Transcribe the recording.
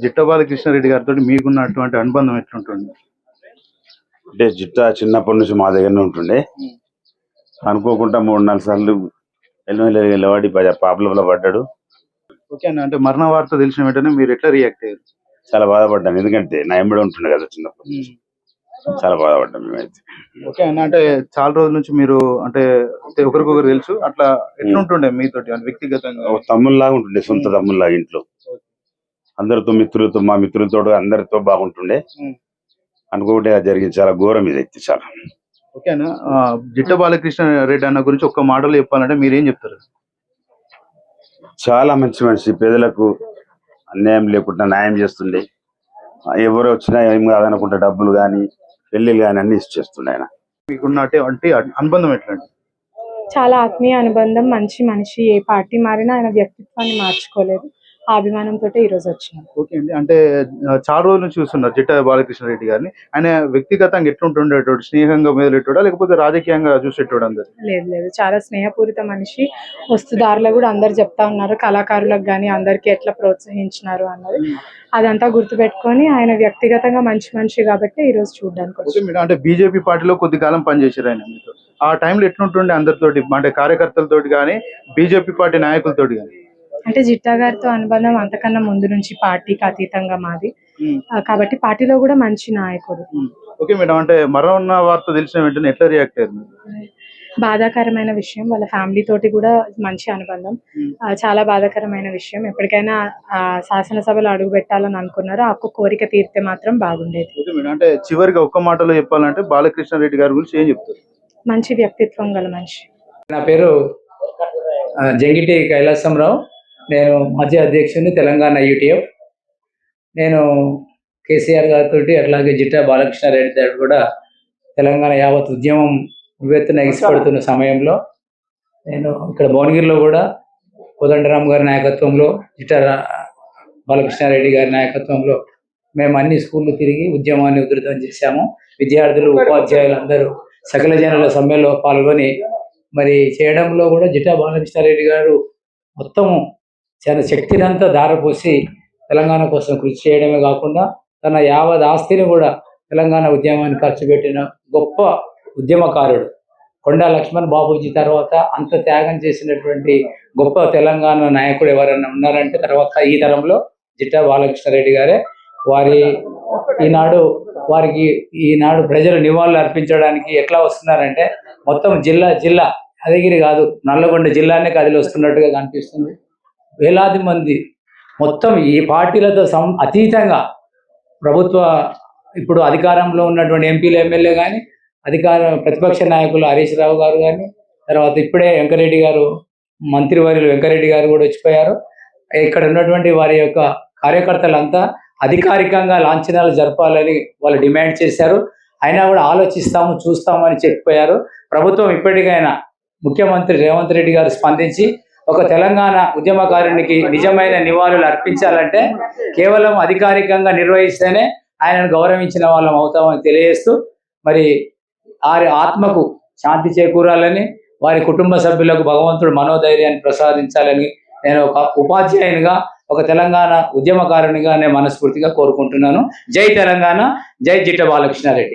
జిట్ట బాలకృష్ణారెడ్డి గారితో మీకున్నటువంటి అనుబంధం ఎట్లుంటుంది అంటే జిట్ట చిన్నప్పటి నుంచి మా దగ్గరనే ఉంటుండే. అనుకోకుండా మూడు నాలుగు సార్లు ఎల్లు వెళ్ళవాడి పాపల పడ్డాడు. ఓకే అన్న అంటే మరణ వార్త తెలిసిన వెంటనే మీరు ఎట్లా రియాక్ట్ అయ్యారు? చాలా బాధపడ్డాను. ఎందుకంటే నా ఎంబడి ఉంటుండే కదా చిన్నప్పటి నుంచి చాలా బాధపడ్డాం మేమైతే. ఓకే అన్న అంటే చాలా రోజుల నుంచి మీరు అంటే ఒకరికొకరు తెలుసు. అట్లా ఎట్లుంటుండే మీతోటి? అంటే వ్యక్తిగతంగా? తమ్ముళ్ళలాగా ఉంటుండే సొంత తమ్ముళ్ళలాగా ఇంట్లో. అందరితో మిత్రులతో మా మిత్రులతో అందరితో బాగుంటుండే. ఉమ్. అనుకోకుంటే అది జరిగింది. చాలా ఘోరం ఇది అయితే చాలా. ఓకే అన్న. ఆ, జిట్ట బాలకృష్ణ రెడ్డి అన్న గురించి ఒక్క మాటలో చెప్పాలంటే మీరేం చెప్తారు? చాలా మంచి మనిషి. పేదలకు అన్యాయం లేకుండా న్యాయం చేస్తుండే. ఎవరు వచ్చినా ఏం కాదనుకుంటే డబ్బులు కానీ పెళ్ళిళ్ళు కానీ అన్ని ఇచ్చేస్తుండే ఆయన. మీకున్నటువంటి అనుబంధం ఎట్లాంటి చాలా ఆత్మీయ అనుబంధం. మంచి మనిషి. ఏ పార్టీ మారినా ఆయన వ్యక్తిత్వాన్ని మార్చుకోలేదు. ఆ అభిమానంతో ఈ రోజు వచ్చినాం. ఓకే అండి. అంటే చాలా రోజుల నుంచి చూస్తున్నారు జిట్ట బాలకృష్ణ రెడ్డి గారిని. ఆయన వ్యక్తిగతంగా ఎట్లుంటుండేటోడు? స్నేహంగా మొదలెట్టోడా లేకపోతే రాజకీయంగా చూసేటోడు అందరు లేదు లేదు. చాలా స్నేహపూరిత మనిషి. వస్తుదారులు కూడా అందరు చెప్తా ఉన్నారు. కళాకారులకు కానీ అందరికి ఎట్లా ప్రోత్సహించినారు అన్నది. అదంతా గుర్తుపెట్టుకొని ఆయన వ్యక్తిగతంగా మంచి మనిషి కాబట్టి ఈ రోజు చూడడానికి ఓకే వచ్చాం. మేడం. అంటే బీజేపీ పార్టీలో కొద్ది కాలం పనిచేశారు ఆయన మీతో. ఆ టైంలో ఎట్లుంటుండే అందరితోటి? అంటే కార్యకర్తలతోటి కానీ బీజేపీ పార్టీ నాయకులతోటి కానీ అంటే జిట్టా గారితో అనుబంధం అంతకన్నా ముందు నుంచి పార్టీకి అతీతంగా మాది. కాబట్టి పార్టీలో కూడా మంచి నాయకుడు. ఓకే మేడం అంటే మరణ వార్త తెలిసిన వెంటనే ఎట్లా రియాక్ట్ అయ్యారు? బాధాకరమైన విషయం వాళ్ళ ఫ్యామిలీ తోటి కూడా మంచి అనుబంధం. ఆ, చాలా బాధాకరమైన విషయం. ఎప్పటికైనా ఆ, శాసనసభలో అడుగు పెట్టాలని అనుకున్నారు. ఆ ఒక్క కోరిక తీరితే మాత్రం బాగుండేది. ఓకే మేడం అంటే చివరిగా ఒక్క మాటలో చెప్పాలంటే బాలకృష్ణ రెడ్డి గారి గురించి ఏం చెప్తారు? మంచి వ్యక్తిత్వం గల మనిషి. నా పేరు జంగిటి కైలాసంరావు. నేను మాజీ అధ్యక్షుని తెలంగాణ యూటీఎఫ్. నేను కేసీఆర్ గారితో అట్లాగే జిట్టా బాలకృష్ణారెడ్డి గారు కూడా తెలంగాణ యావత్ ఉద్యమం ఉవ్వెత్తున ఎగిసిపడుతున్న సమయంలో నేను ఇక్కడ భువనగిరిలో కూడా కోదండరామ్ గారి నాయకత్వంలో జిట్టా బాలకృష్ణారెడ్డి గారి నాయకత్వంలో మేము అన్ని స్కూళ్ళు తిరిగి ఉద్యమాన్ని ఉధృతం చేశాము. విద్యార్థులు ఉపాధ్యాయులు అందరూ సకల జనుల సమ్మెలో పాల్గొని మరి చేయడంలో కూడా జిటా బాలకృష్ణారెడ్డి గారు మొత్తం తన శక్తినంతా దారపోసి తెలంగాణ కోసం కృషి చేయడమే కాకుండా తన యావత్ ఆస్తిని కూడా తెలంగాణ ఉద్యమాన్ని ఖర్చు పెట్టిన గొప్ప ఉద్యమకారుడు. కొండా లక్ష్మణ్ బాబూజీ తర్వాత అంత త్యాగం చేసినటువంటి గొప్ప తెలంగాణ నాయకుడు ఎవరైనా ఉన్నారంటే తర్వాత ఈ తరంలో జిట్టా బాలకృష్ణారెడ్డి గారే. వారి ఈనాడు వారికి ఈనాడు ప్రజలు నివాళులు అర్పించడానికి ఎట్లా వస్తున్నారంటే మొత్తం జిల్లా జిల్లా అదగిరి కాదు నల్లగొండ జిల్లానే కదిలి వస్తున్నట్టుగా కనిపిస్తుంది. వేలాది మంది. మొత్తం ఈ పార్టీలతో సం అతీతంగా ప్రభుత్వ ఇప్పుడు అధికారంలో ఉన్నటువంటి ఎంపీలు ఎమ్మెల్యే కానీ అధికార ప్రతిపక్ష నాయకులు హరీష్ రావు గారు కానీ తర్వాత ఇప్పుడే వెంకరెడ్డి గారు మంత్రివర్యులు వెంకరెడ్డి గారు కూడా వచ్చిపోయారు. ఇక్కడ ఉన్నటువంటి వారి యొక్క కార్యకర్తలంతా అధికారికంగా లాంఛనాలు జరపాలని వాళ్ళు డిమాండ్ చేశారు. అయినా కూడా ఆలోచిస్తాము చూస్తామని చెప్పిపోయారు ప్రభుత్వం ఇప్పటికైనా ముఖ్యమంత్రి రేవంత్ రెడ్డి గారు స్పందించి ఒక తెలంగాణ ఉద్యమకారునికి నిజమైన నివాళులు అర్పించాలంటే కేవలం అధికారికంగా నిర్వహిస్తేనే ఆయనను గౌరవించిన వాళ్ళం అవుతామని తెలియజేస్తూ మరి వారి ఆత్మకు శాంతి చేకూరాలని వారి కుటుంబ సభ్యులకు భగవంతుడు మనోధైర్యాన్ని ప్రసాదించాలని నేను ఒక ఉపాధ్యాయునిగా ఒక తెలంగాణ ఉద్యమకారునిగా నేను మనస్ఫూర్తిగా కోరుకుంటున్నాను. జై తెలంగాణ జై జిట్ట బాలకృష్ణారెడ్డి.